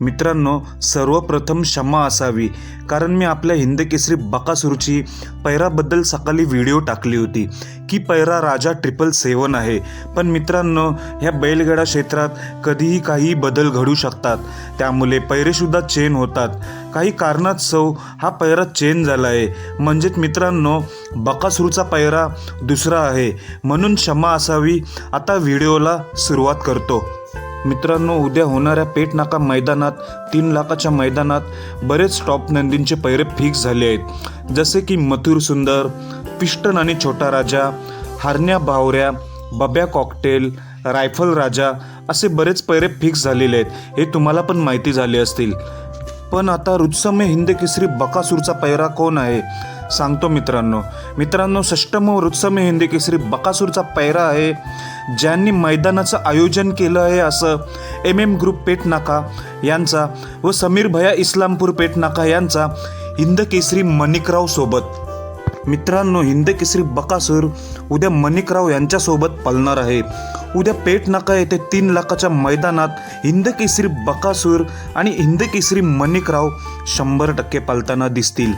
मित्रांनो सर्वप्रथम क्षमा असावी कारण मी आपल्या हिंद केसरी बकासूरची पैराबद्दल सकाळी व्हिडिओ टाकली होती. की पैरा राजा ट्रिपल सेवन आहे. पण मित्रांनो ह्या बैलगाडा क्षेत्रात कधीही काही बदल घडू शकतात. त्यामुळे पैरेसुद्धा चेन होतात. काही कारणात सौ हा पैरा चेन झाला आहे. म्हणजेच मित्रांनो बकासूरचा पैरा दुसरा आहे. म्हणून क्षमा असावी. आता व्हिडिओला सुरुवात करतो. मित्रांनो उद्या होणाऱ्या पेटनाका मैदानात तीन लाखाच्या मैदानात बरेच टॉप नंदींचे पैरे फिक्स झाले आहेत. जसे की मथुर सुंदर पिष्टन आणि छोटा राजा हरण्या बावऱ्या बब्या कॉकटेल रायफल राजा असे बरेच पैरे फिक्स झालेले आहेत. हे तुम्हाला पण माहिती झाले असतील. पण आता रुत्समे हिंद केसरी बकासूरचा पैरा कोण आहे? सांगतो मित्रांनो. मित्रांनो षष्टम रुत्समे हिंद केसरी बकासूरचा पैरा आहे ज्यांनी मैदानाचं आयोजन केलं आहे असं एम एम ग्रुप पेट नाका यांचा व समीर भया इस्लामपूर पेट नाका यांचा हिंद केसरी मणिकराव सोबत. मित्रांनो हिंद केसरी बकासूर उद्या मणिकराव यांच्यासोबत पळणार आहे. उद्या पेट नाका येथे तीन लाखाच्या मैदानात हिंद केसरी बकासूर आणि हिंद केसरी मणिकराव शंभर टक्के पालताना दिसतील.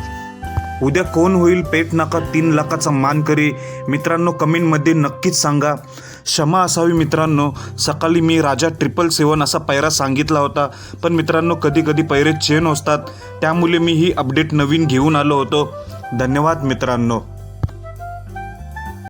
उद्या कोण होईल पेट नाका तीन लाखाचा मान करे? मित्रांनो कमेंटमध्ये नक्कीच सांगा. क्षमा असावी मित्रांनो. सकाळी मी राजा ट्रिपल सेवन असा पैरा सांगितला होता. पण मित्रांनो कधी कधी पैरे चेन असतात त्यामुळे मी ही अपडेट नवीन घेऊन आलो होतो. धन्यवाद मित्रांनो.